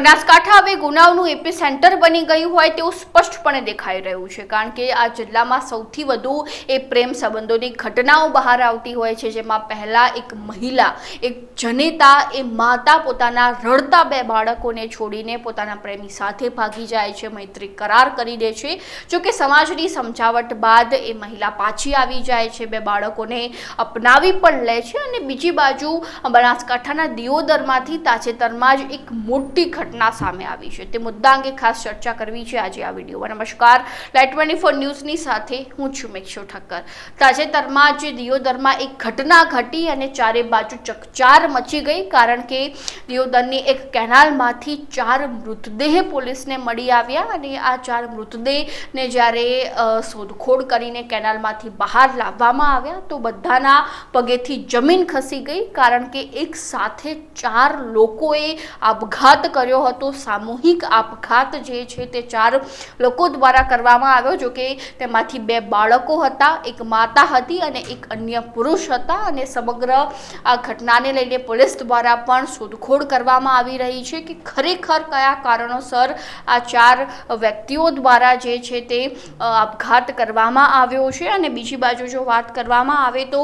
બનાસકાંઠા હવે ગુનાઓનું AP centre બની ગયું હોય તેવું સ્પષ્ટપણે દેખાઈ રહ્યું છે, કારણ કે આ જિલ્લામાં સૌથી વધુ એ પ્રેમ સંબંધોની ઘટનાઓ બહાર આવતી હોય છે, જેમાં પહેલાં એક મહિલા, એક જનેતા, એ માતા પોતાના રડતા બે બાળકોને છોડીને પોતાના પ્રેમી સાથે ભાગી જાય છે, મૈત્રી કરાર કરી દે છે. જો કે સમાજની સમજાવટ બાદ એ મહિલા પાછી આવી જાય છે, બે બાળકોને અપનાવી પણ લે છે અને બીજી બાજુ બનાસકાંઠાના દિયોદરમાંથી તાજેતરમાં જ એક મોટી ઘટના સામે આવી છે. તે મુદ્દા અંગે ખાસ ચર્ચા કરવી છે આજે આ વિડીયોમાં. નમસ્કાર. લાઈટ ટ્વેન્ટી ફોર ન્યૂઝની સાથે હું છું મેક્ષો ઠક્કર. તાજેતરમાં આજે દિયોદરમાં એક ઘટના ઘટી અને ચારે બાજુ ચકચાર મચી ગઈ કારણ કે દિયોદરની એક કેનાલમાંથી ચાર મૃતદેહ પોલીસને મળી આવ્યા અને આ ચાર મૃતદેહને જ્યારે શોધખોળ કરીને કેનાલમાંથી બહાર લાવવામાં આવ્યા તો બધાના પગેથી જમીન ખસી ગઈ કારણ કે એક સાથે ચાર લોકોએ આપઘાત કર્યો હતો. સામૂહિક આપઘાત જે છે તે ચાર લોકો દ્વારા કરવામાં આવ્યો, જો કે તેમાંથી બે બાળકો હતા, એક માતા હતી અને એક અન્ય પુરુષ હતા અને સમગ્ર આ ઘટનાને લઈને પોલીસ દ્વારા પણ શોધખોળ કરવામાં આવી રહી છે કે ખરેખર કયા કારણોસર આ ચાર વ્યક્તિઓ દ્વારા જે છે તે આપઘાત કરવામાં આવ્યો છે. અને બીજી બાજુ જો વાત કરવામાં આવે તો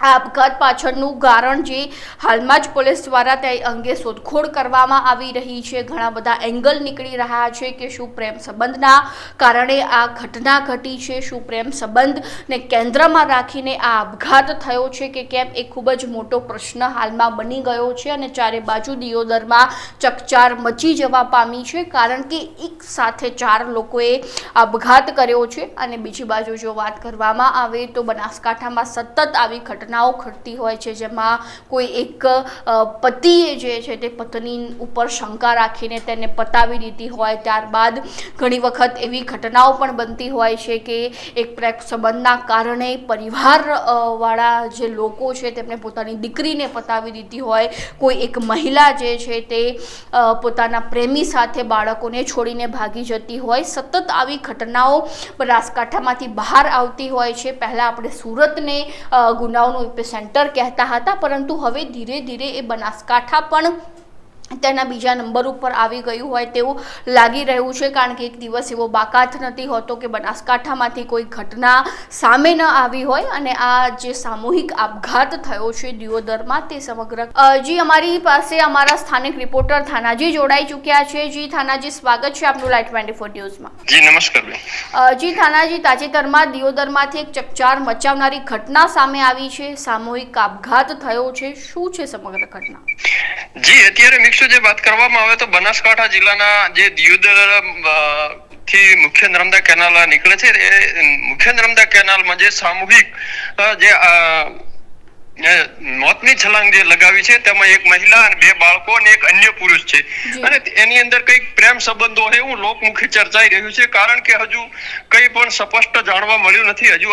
આ આપઘાત પાછળનું કારણ જે હાલમાં જ પોલીસ દ્વારા તે અંગે શોધખોળ કરવામાં આવી રહી છે. ઘણા બધા એંગલ નીકળી રહ્યા છે કે શું પ્રેમ સંબંધના કારણે આ ઘટના ઘટી છે, શું પ્રેમ સંબંધને કેન્દ્રમાં રાખીને આ આપઘાત થયો છે કે કેમ એ ખૂબ જ મોટો પ્રશ્ન હાલમાં બની ગયો છે અને ચારે બાજુ દિયોદરમાં ચકચાર મચી જવા પામી છે. કારણ કે એક સાથે ચાર લોકોએ આપઘાત કર્યો છે અને બીજી બાજુ જો વાત કરવામાં આવે તો બનાસકાંઠામાં સતત આવી ઘટનાઓ ઘટતી હોય છે જેમાં કોઈ એક પતિએ જે છે તે પત્ની ઉપર શંકા રાખીને તેને પતાવી દીધી હોય. ત્યારબાદ ઘણી વખત એવી ઘટનાઓ પણ બનતી હોય છે કે એક પ્રેમ સંબંધના કારણે પરિવાર વાળા જે લોકો છે તેમને પોતાની દીકરીને પતાવી દીધી હોય. કોઈ એક મહિલા જે છે તે પોતાના પ્રેમી સાથે બાળકોને છોડીને ભાગી જતી હોય. સતત આવી ઘટનાઓ બનાસકાંઠામાંથી બહાર આવતી હોય છે. પહેલાં આપણે સુરતને અ, ગુનાઓનું સેન્ટર કહેતા હતા પરંતુ હવે ધીરે ધીરે એ બનાસકાંઠા પણ તેના બીજા નંબર ઉપર આવી ગયું હોય તેવું લાગી રહ્યું છે કારણ કે એક દિવસ એવો બાકાત નથી હોતો કે બનાસકાંઠામાંથી કોઈ ઘટના સામે ન આવી હોય અને આ જે સામૂહિક આપઘાત થયો છે દિયોદરમાં તે સમગ્ર જી અમારી પાસે અમારા સ્થાનિક રિપોર્ટર થાનાજી જોડાઈ ચૂક્યા છે. જી થાનાજી સ્વાગત છે આપનું લાઈટ ટ્વેન્ટી ફોર ન્યૂઝમાં. જી નમસ્કાર જી થાનાજી તાજેતરમાં દિયોદરમાંથી એક ચકચાર મચાવનારી ઘટના સામે આવી છે. સામૂહિક આપઘાત થયો છે. શું છે સમગ્ર ઘટના? જી અત્યારે મિક્સો જે વાત કરવામાં આવે તો બનાસકાંઠા જિલ્લાના જે દિયોદરથી મુખ્ય નર્મદા કેનાલ નીકળે છે એ મુખ્ય નર્મદા કેનાલમાં જે સામૂહિક જે મોતની છલાંગ જે લગાવી છે તેમાં એક મહિલા અને બે બાળકો અને એક અન્ય પુરુષ છે. અને એની અંદર કંઈક પ્રેમ સંબંધો હોય એવું લોકમુખી ચર્ચાઈ રહ્યું છે કારણ કે હજુ કંઈ પણ સ્પષ્ટ જાણવા મળ્યું નથી. હજુ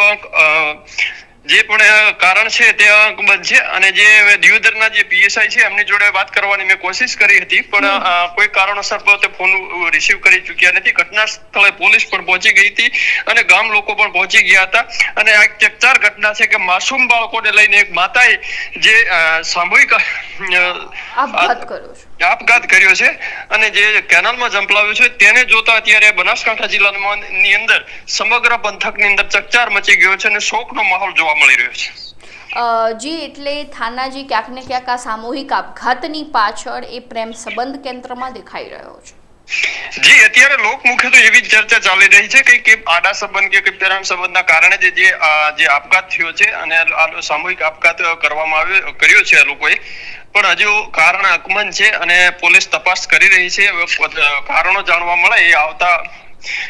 જે પણ કારણ છે તે અંકબદ્ધ છે અને જે દિયોદરના જે પીએસઆઈ છે એમની જોડે વાત કરવાની મેં કોશિશ કરી હતી પણ કોઈ કારણોસર તે ફોન રિસીવ કરી ચૂક્યા નથી. ઘટના સ્થળે પોલીસ પણ પહોંચી ગઈ હતી અને ગામ લોકો પણ પહોંચી ગયા હતા. અને આ એક ચકચાર ઘટના છે કે માસૂમ બાળકોને લઈને એક માતાએ જે સામૂહિક આપઘાત કર્યો છે. આપઘાત કર્યો છે અને જે કેનાલમાં ઝંપલાવ્યું છે તેને જોતા અત્યારે બનાસકાંઠા જિલ્લામાં ની અંદર સમગ્ર પંથકની અંદર ચકચાર મચી ગયો છે અને શોકનો માહોલ જોવા મળી રહ્યો છે. જી, એટલે થાનાજી ક્યાંક ને ક્યાંક આ સામૂહિક આપઘાતની પાછળ એ પ્રેમ સંબંધ કેન્દ્રમાં દેખાઈ રહ્યો છે. જી, અત્યારે લોકમુખે તો એવી ચર્ચા ચાલી રહી છે કે કે આડા સંબંધ કે કે સંબંધના કારણે જે જે જે આપઘાત થયો છે અને આ સામૂહિક આપઘાત કરવામાં આવ્યો કર્યો છે આ લોકોએ. પણ હજુ કારણ અકમન છે અને પોલીસ તપાસ કરી રહી છે. કારણો જાણવા મળે. એ આવતા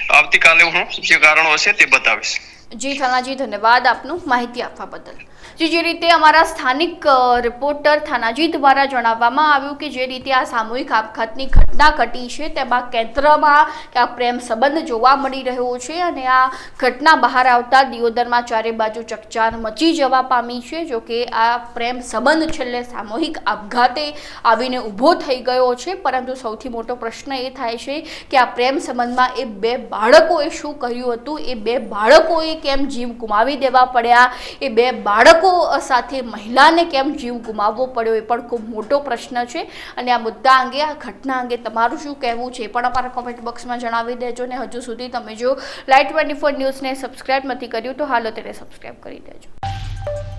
આવતીકાલે હું જે કારણો હશે તે બતાવીશ. જી ધન્યવાદ આપનું માહિતી આપવા બદલ. જી જે રીતે અમારા સ્થાનિક રિપોર્ટર થાનાજી દ્વારા જણાવવામાં આવ્યું કે જે રીતે આ સામૂહિક આપઘાતની ઘટના ઘટી છે, તેમાં કેન્દ્રમાં આ પ્રેમ સંબંધ જોવા મળી રહ્યો છે અને આ ઘટના બહાર આવતા દિયોદરમાં ચારે બાજુ ચકચાર મચી જવા પામી છે જોકે આ પ્રેમ સંબંધ છેલ્લે સામૂહિક આપઘાતે આવીને ઊભો થઈ ગયો છે. પરંતુ સૌથી મોટો પ્રશ્ન એ થાય છે કે આ પ્રેમ સંબંધમાં એ બે બાળકોએ શું કર્યું હતું? એ બે બાળકોએ કેમ જીવ ગુમાવી દેવા પડ્યા? એ બે બાળકો સાથે મહિલાને કેમ જીવ ગુમાવવો પડ્યો એ પણ ખૂબ મોટો પ્રશ્ન છે. અને આ મુદ્દા અંગે, આ ઘટના અંગે તમારું શું કહેવું છે એ પણ અમારા કોમેન્ટ બોક્સમાં જણાવી દેજો ને હજુ સુધી તમે જો લાઇટ ટ્વેન્ટી ફોર ન્યૂઝને સબસ્ક્રાઇબ નથી કર્યું તો હાલો તેને સબસ્ક્રાઇબ કરી દેજો.